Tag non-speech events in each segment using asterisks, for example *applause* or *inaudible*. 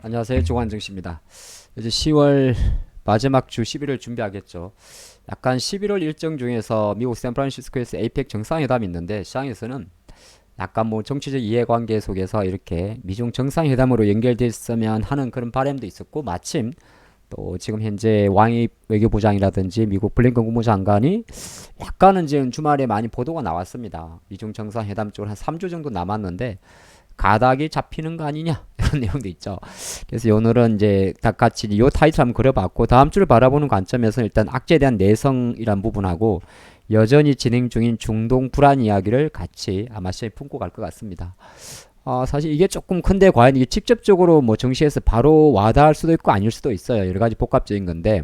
안녕하세요. 조관정 씨입니다. 이제 10월 마지막 주 11월 준비하겠죠. 약간 11월 일정 중에서 미국 샌프란시스코에서 에이펙 정상회담이 있는데 시장에서는 약간 뭐 정치적 이해관계 속에서 이렇게 미중 정상회담으로 연결됐으면 하는 그런 바람도 있었고 마침 또 지금 현재 왕이 외교부장이라든지 미국 블링컨 국무장관이 약간은 지금 주말에 많이 보도가 나왔습니다. 미중 정상회담 쪽으로 한 3주 정도 남았는데 가닥이 잡히는 거 아니냐 이런 *laughs* 내용도 있죠. 그래서 오늘은 이제 다 같이 요 타이틀 한번 그려봤고 다음 주를 바라보는 관점에서 일단 악재에 대한 내성이란 부분하고 여전히 진행 중인 중동 불안 이야기를 같이 아마 시에 품고 갈 것 같습니다. 어, 사실 이게 조금 큰데 과연 이게 직접적으로 뭐 정시에서 바로 와닿을 수도 있고 아닐 수도 있어요. 여러 가지 복합적인 건데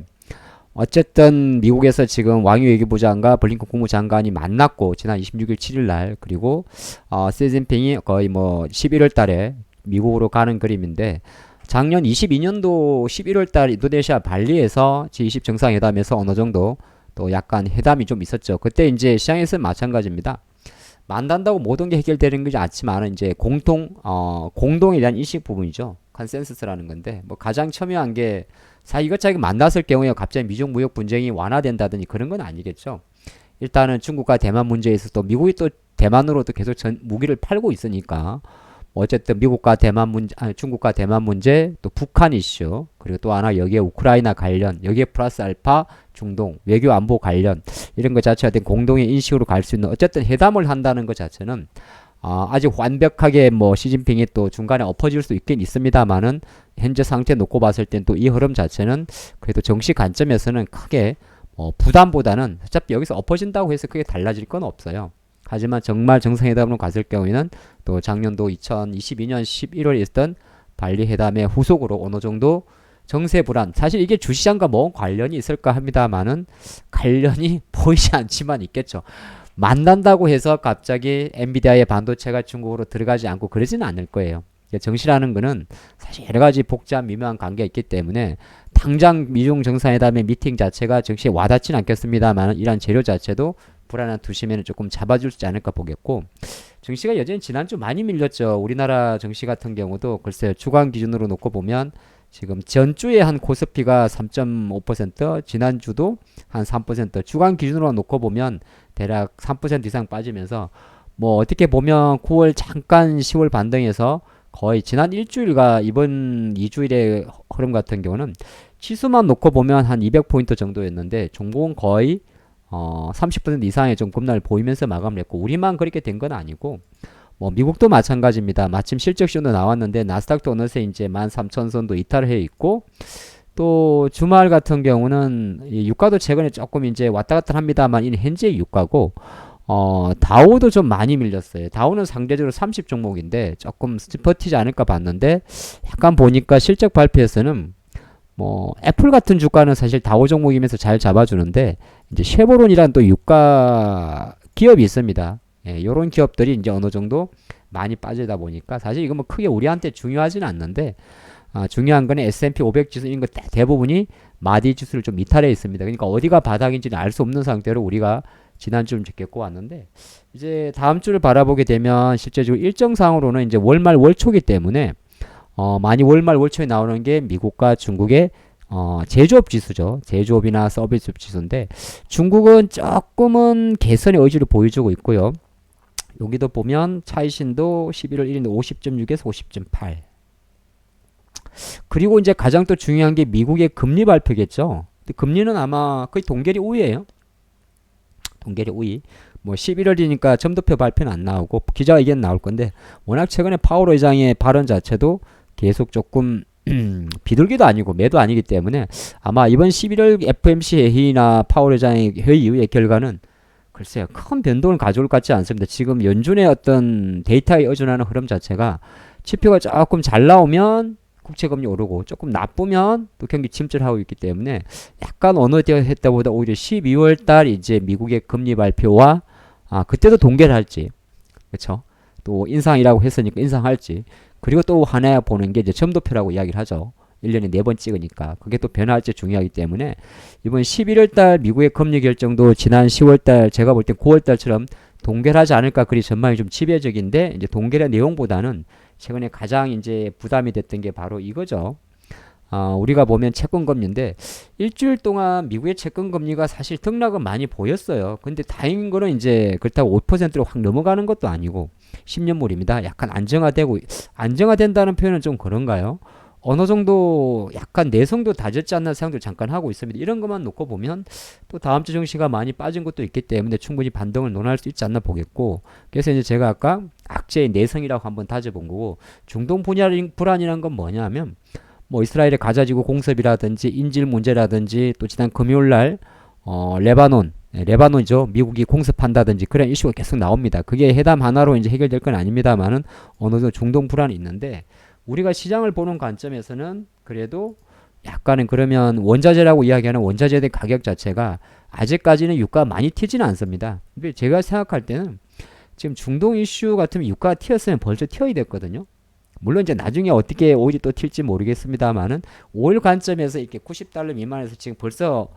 어쨌든 미국에서 지금 왕이 외교부장과 블링컨 국무장관이 만났고 지난 26일 7일 날 그리고 어, 시진핑이 거의 뭐 11월 달에 미국으로 가는 그림인데 작년 22년도 11월 달 인도네시아 발리에서 G20 정상회담에서 어느 정도 또 약간 회담이 좀 있었죠. 그때 이제 시장에서는 마찬가지입니다. 만난다고 모든 게 해결되는 것이 않지만 이제 공통 어 공동에 대한 인식 부분이죠. 컨센서스라는 건데 뭐 가장 첨예한 게 사실 이것저것 만났을 경우에 갑자기 미중 무역 분쟁이 완화된다든지 그런 건 아니겠죠. 일단은 중국과 대만 문제에 있어서 또 미국이 또 대만으로도 계속 전 무기를 팔고 있으니까 어쨌든 미국과 대만 문제, 아니, 중국과 대만 문제, 또 북한 이슈, 그리고 또 하나 여기에 우크라이나 관련, 여기에 플러스 알파 중동 외교 안보 관련 이런 것 자체가 된 공동의 인식으로 갈 수 있는 어쨌든 회담을 한다는 것 자체는 아, 아직 완벽하게 뭐 시진핑이 또 중간에 엎어질 수 있긴 있습니다만은 현재 상태 놓고 봤을 땐 또 이 흐름 자체는 그래도 정시 관점에서는 크게 뭐 부담보다는 어차피 여기서 엎어진다고 해서 크게 달라질 건 없어요. 하지만 정말 정상회담으로 갔을 경우에는 또 작년도 2022년 11월에 있었던 발리 회담의 후속으로 어느 정도 정세 불안 사실 이게 주시장과 뭐 관련이 있을까 합니다만은 관련이 *laughs* 보이지 않지만 있겠죠. 만난다고 해서 갑자기 엔비디아의 반도체가 중국으로 들어가지 않고 그러지는 않을 거예요. 정시라는 거는 사실 여러 가지 복잡 미묘한 관계가 있기 때문에 당장 미중 정상회담의 미팅 자체가 정시에 와닿지는 않겠습니다만 이러한 재료 자체도 불안한 두심에는 조금 있지 않을까 보겠고 정시가 여전히 지난주 많이 밀렸죠. 우리나라 정시 같은 경우도 글쎄요 주간 기준으로 놓고 보면 지금 전주에 한 코스피가 3.5% 지난주도 한 3% 주간 기준으로 놓고 보면 대략 3% 이상 빠지면서 뭐 어떻게 보면 9월 잠깐 10월 반등에서 거의 지난 일주일과 이번 2주일의 흐름 같은 경우는 치수만 놓고 보면 한 200포인트 정도였는데 종목은 거의 어, 30% 이상의 좀 급락을 보이면서 마감을 했고 우리만 그렇게 된 건 아니고 뭐 미국도 마찬가지입니다. 마침 실적 시도 나왔는데 나스닥도 어느새 이제 13,000선도 이탈을 해 있고 또 주말 같은 경우는 이 유가도 최근에 조금 이제 왔다 갔다 합니다만 이 현재 유가고 어 다우도 좀 많이 밀렸어요. 다우는 상대적으로 30 종목인데 조금 버티지 않을까 봤는데 약간 보니까 실적 발표에서는 뭐 애플 같은 주가는 사실 다우 종목이면서 잘 잡아주는데 이제 쉐보론이란 또 유가 기업이 있습니다. 예, 요런 기업들이 이제 어느 정도 많이 빠지다 보니까 사실 이거 뭐 크게 우리한테 중요하지는 않는데 아, 중요한 거는 S&P 500 지수 이런 거 대부분이 마디 지수를 좀 이탈해 있습니다. 그러니까 어디가 바닥인지는 알 수 없는 상태로 우리가 지난주 좀 겪고 왔는데 이제 다음 주를 바라보게 되면 실제적으로 일정상으로는 이제 월말 월초기 때문에 어, 많이 월말 월초에 나오는 게 미국과 중국의 어, 제조업 지수죠. 제조업이나 서비스업 지수인데 중국은 조금은 개선의 의지를 보여주고 있고요. 여기도 보면 차이신도 11월 1일 50.6에서 50.8. 그리고 이제 가장 또 중요한 게 미국의 금리 발표겠죠. 금리는 아마 거의 동결이 우위예요. 동결이 우위. 뭐 11월이니까 점도표 발표는 안 나오고 기자회견 나올 건데 워낙 최근에 파월 의장의 발언 자체도 계속 조금 비둘기도 아니고 매도 아니기 때문에 아마 이번 11월 FMC 회의나 파월 의장의 회의 이후의 결과는 글쎄요 큰 변동을 가져올 것 같지 않습니다. 지금 연준의 어떤 데이터에 의존하는 흐름 자체가 지표가 조금 잘 나오면 국채금리 오르고 조금 나쁘면 또 경기 침체하고 있기 때문에 약간 어느 때 했다보다 오히려 12월 달 이제 미국의 금리 발표와 아 그때도 동결할지 그렇죠 또 인상이라고 했으니까 인상할지 그리고 또 하나 보는 게 이제 점도표라고 이야기를 하죠 1년에 4번 찍으니까 그게 또 변할지 중요하기 때문에 이번 11월 달 미국의 금리 결정도 지난 10월 달 제가 볼 땐 9월 달처럼 동결하지 않을까 그리 전망이 좀 지배적인데 이제 동결의 내용보다는 최근에 가장 이제 부담이 됐던 게 바로 이거죠. 어, 우리가 보면 채권 금리인데 일주일 동안 미국의 채권 금리가 사실 등락은 많이 보였어요. 근데 다행인 거는 이제 그렇다고 5%로 확 넘어가는 것도 아니고 10년물입니다. 약간 안정화되고 안정화된다는 표현은 좀 그런가요? 어느 정도 약간 내성도 다졌지 않나 생각도 잠깐 하고 있습니다. 이런 것만 놓고 보면 또 다음 주 증시가 많이 빠진 것도 있기 때문에 충분히 반등을 논할 수 있지 않나 보겠고 그래서 이제 제가 아까 악재의 내성이라고 한번 다져본 거고 중동 분야 불안이란 건 뭐냐면 뭐 이스라엘의 가자지구 공습이라든지 인질 문제라든지 또 지난 금요일 날 어, 레바논 네, 레바논이죠. 미국이 공습한다든지 그런 이슈가 계속 나옵니다. 그게 회담 하나로 이제 해결될 건 아닙니다만은 어느 정도 중동 불안이 있는데 우리가 시장을 보는 관점에서는 그래도 약간은 그러면 원자재라고 이야기하는 원자재의 가격 자체가 아직까지는 유가 많이 튀지는 않습니다. 근데 제가 생각할 때는 지금 중동 이슈 같으면 유가가 튀었으면 벌써 튀어야 됐거든요. 물론 이제 나중에 어떻게 오일이 또 튈지 모르겠습니다만은 오일 관점에서 이렇게 90달러 미만에서 지금 벌써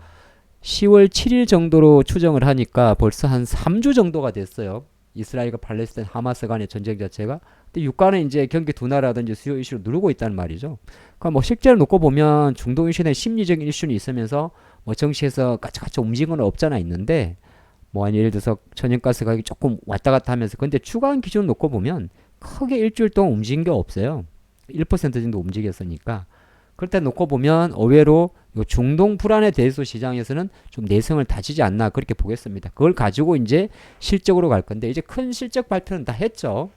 10월 7일 정도로 추정을 하니까 벌써 한 3주 정도가 됐어요. 이스라엘과 팔레스타인 하마스 간의 전쟁 자체가. 근데 유가는 이제 경기 둔화라든지 수요 이슈로 누르고 있다는 말이죠. 그러니까 뭐 실제로 놓고 보면 중동 이슈에 심리적인 이슈는 있으면서 뭐 정치에서 까치까치 건 없잖아 있는데 뭐 예를 들어서 천연가스 가격이 조금 왔다 갔다 하면서 근데 추가한 기준 놓고 보면 크게 일주일 동안 움직인 게 없어요. 1% 정도 움직였으니까. 그럴 때 놓고 보면 의외로 중동 불안에 대해서 시장에서는 좀 내성을 다지지 않나 그렇게 보겠습니다. 그걸 가지고 이제 실적으로 갈 건데 이제 큰 실적 발표는 다 했죠.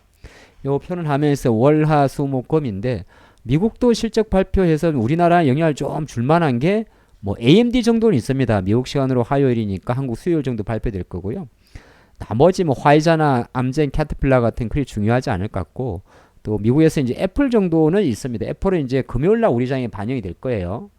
요 표는 하면서 월화 수목금인데 미국도 실적 발표해서 우리나라 영향을 좀 줄만한 게 뭐 AMD 정도는 있습니다. 미국 시간으로 화요일이니까 한국 수요일 정도 발표될 거고요. 나머지 뭐 화이자나 암젠, 캐터필라 같은 그리 중요하지 않을 것 같고 또 미국에서 이제 애플 정도는 있습니다. 애플은 이제 금요일 날 우리 장에 반영이 될 거예요.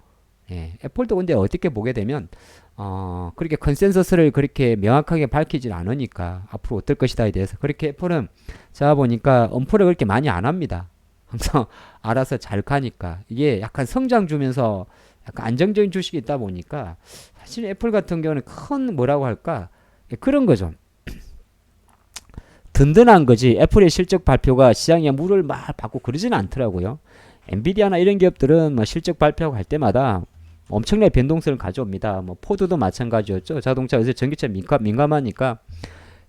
예, 애플도 근데 어떻게 보게 되면 어, 그렇게 컨센서스를 그렇게 명확하게 밝히질 않으니까 앞으로 어떨 것이다에 대해서 그렇게 애플은 제가 보니까 엄포를 그렇게 많이 안 합니다. 항상 *laughs* 알아서 잘 가니까 이게 약간 성장 주면서 약간 안정적인 주식이 있다 보니까 사실 애플 같은 경우는 큰 뭐라고 할까 예, 그런 거죠. 든든한 거지 애플의 실적 발표가 시장에 물을 막 받고 그러지는 않더라고요. 엔비디아나 이런 기업들은 뭐 실적 발표할 고 때마다 엄청나게 변동성을 가져옵니다. 뭐 포드도 마찬가지였죠. 자동차 요새 전기차 민감, 민감하니까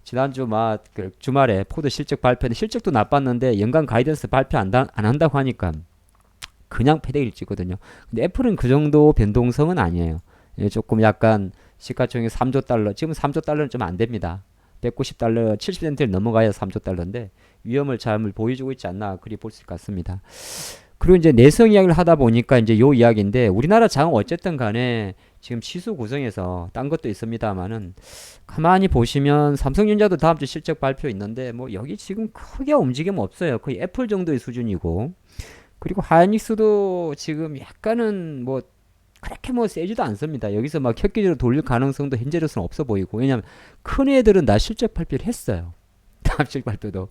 지난주 막 그 주말에 포드 실적 발표는 실적도 나빴는데 연간 가이던스 발표 안, 다, 안 한다고 하니까 그냥 패대기를 찍거든요. 근데 애플은 그 정도 변동성은 아니에요. 예, 조금 약간 시가총액 3조 달러, 지금 3조 달러는 좀 안 됩니다. 190달러, 70센트를 넘어가야 3조 달러인데 위험을 잘 보여주고 있지 않나 그리 볼 수 같습니다. 그리고 이제 내성 이야기를 하다 보니까 이제 요 이야기인데 우리나라 장은 어쨌든 간에 지금 지수 구성에서 딴 것도 있습니다만은 가만히 보시면 삼성전자도 다음 주 실적 발표 있는데 뭐 여기 지금 크게 움직임 없어요. 거의 애플 정도의 수준이고 그리고 하이닉스도 지금 약간은 뭐 그렇게 뭐 세지도 않습니다. 여기서 막 혁기적으로 돌릴 가능성도 현재로서는 없어 보이고 왜냐하면 큰 애들은 다 실적 발표를 했어요. *laughs* 다음 실적 발표도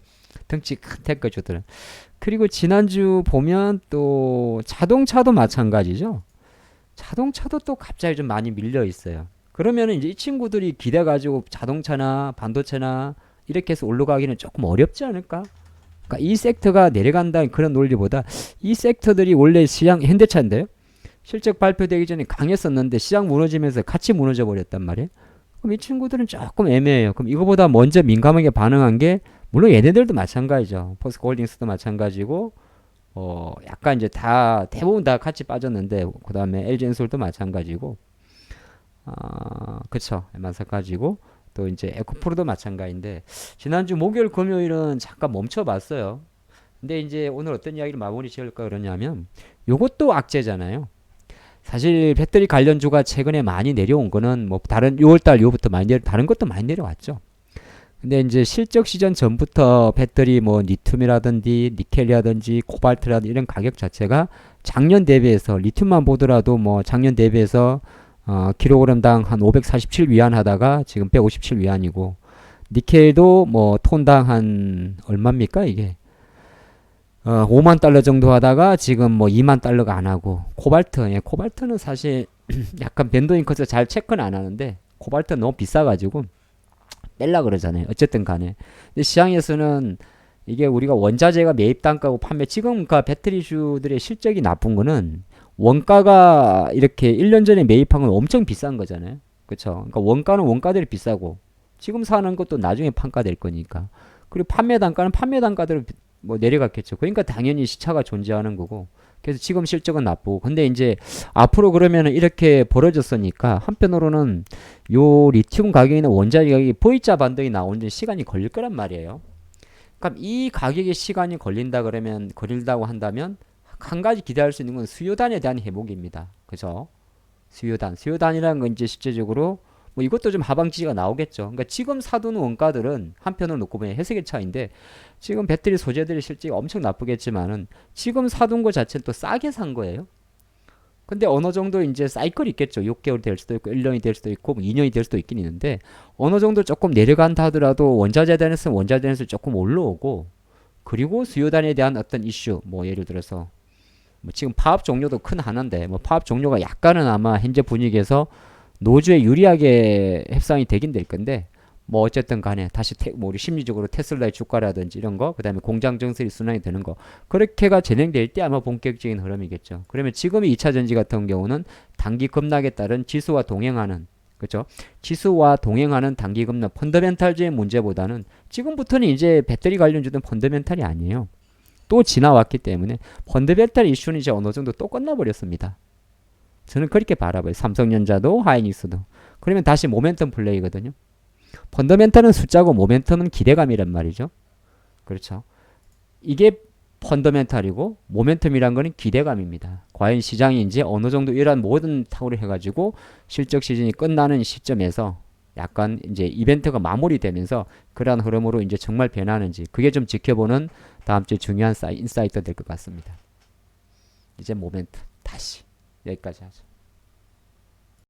덩치 큰 테크주들은 그리고 지난주 보면 또 자동차도 마찬가지죠. 자동차도 또 갑자기 좀 많이 밀려 있어요. 그러면 이제 이 친구들이 기대 가지고 자동차나 반도체나 이렇게 해서 올라가기는 조금 어렵지 않을까? 그러니까 이 섹터가 내려간다는 그런 논리보다 이 섹터들이 원래 시장 현대차인데요. 실적 발표되기 전에 강했었는데 시장 무너지면서 같이 무너져 버렸단 말이에요. 그럼 이 친구들은 조금 애매해요. 그럼 이거보다 먼저 민감하게 반응한 게 물론 얘네들도 마찬가지죠. 포스코홀딩스도 마찬가지고 어 약간 이제 다 대부분 다 같이 빠졌는데 그 다음에 LG엔솔도 마찬가지고 아 그쵸 마찬가지고 또 이제 에코프로도 마찬가지인데 지난주 목요일 금요일은 잠깐 멈춰봤어요. 근데 이제 오늘 어떤 이야기를 마무리 지을까 그러냐면 요것도 악재잖아요. 사실 배터리 관련주가 최근에 많이 내려온 거는 뭐 다른 6월달 이후부터 많이 내려 다른 것도 많이 내려왔죠. 근데 이제 실적 시전 전부터 배터리 뭐 리튬이라든지 니켈이라든지 코발트라든지 이런 가격 자체가 작년 대비해서 리튬만 보더라도 뭐 작년 대비해서 어, 킬로그램당 한 547 위안 하다가 지금 157 위안이고 니켈도 뭐 톤당 한 얼마입니까 이게 어, 5만 달러 정도 하다가 지금 뭐 2만 달러가 안 하고 코발트 예, 코발트는 사실 *clears throat* 약간 변동이 커서 잘 체크는 안 하는데 코발트 너무 비싸가지고 뺄라 그러잖아요. 어쨌든 간에. 근데 시장에서는 이게 우리가 원자재가 매입 단가고 판매 지금 그러니까 배터리주들의 실적이 나쁜 거는 원가가 이렇게 1년 전에 매입한 건 엄청 비싼 거잖아요. 그렇죠? 그러니까 원가는 원가대로 비싸고 지금 사는 것도 나중에 판가 될 거니까. 그리고 판매 단가는 판매 단가대로 비- 뭐 내려갔겠죠. 그러니까 당연히 시차가 존재하는 거고. 그래서 지금 실적은 나쁘고. 근데 이제 앞으로 그러면은 이렇게 벌어졌으니까 한편으로는 요 리튬 가격이나 원자재 가격이 V자 반등이 나오는 데 시간이 걸릴 거란 말이에요. 그럼 이 가격에 시간이 걸린다 그러면 걸린다고 한다면 한 가지 기대할 수 있는 건 수요단에 대한 회복입니다. 그죠? 수요단. 수요단이라는 건 이제 실제적으로 뭐 이것도 좀 하방 지지가 나오겠죠. 그러니까 지금 사두는 원가들은 한편으로 놓고 보면 해석의 차이인데 지금 배터리 소재들이 실제 엄청 나쁘겠지만은 지금 사둔 거 자체는 또 싸게 산 거예요. 근데 어느 정도 이제 사이클이 있겠죠. 6개월 될 수도 있고 1년이 될 수도 있고 뭐 2년이 될 수도 있긴 있는데 어느 정도 조금 내려간다 하더라도 원자재 단에서는 원자재 단에서 조금 올라오고 그리고 수요단에 대한 어떤 이슈 뭐 예를 들어서 뭐 지금 파업 종료도 큰 하나인데 뭐 파업 종료가 약간은 아마 현재 분위기에서 노조에 유리하게 협상이 되긴 될 건데 뭐 어쨌든 간에 다시 테, 뭐 우리 심리적으로 테슬라의 주가라든지 이런 거 그다음에 공장 정설이 순환이 되는 거 그렇게가 진행될 때 아마 본격적인 흐름이겠죠. 그러면 지금의 2차 전지 같은 경우는 단기 급락에 따른 지수와 동행하는 그렇죠? 지수와 동행하는 단기 급락 펀더멘탈적인 문제보다는 지금부터는 이제 배터리 관련주는 펀더멘탈이 아니에요. 또 지나왔기 때문에 펀더멘탈 이슈는 이제 어느 정도 또 끝나버렸습니다. 저는 그렇게 바라봐요. 삼성전자도 하이닉스도. 그러면 다시 모멘텀 플레이거든요. 펀더멘탈은 숫자고 모멘텀은 기대감이란 말이죠. 그렇죠. 이게 펀더멘탈이고 모멘텀이란 거는 기대감입니다. 과연 시장이 이제 어느 정도 이러한 모든 탁월을 해가지고 실적 시즌이 끝나는 시점에서 약간 이제 이벤트가 마무리되면서 그러한 흐름으로 이제 정말 변하는지 그게 좀 지켜보는 다음 주 중요한 사이, 인사이트 될 것 같습니다. 이제 모멘텀 다시 여기까지 하죠.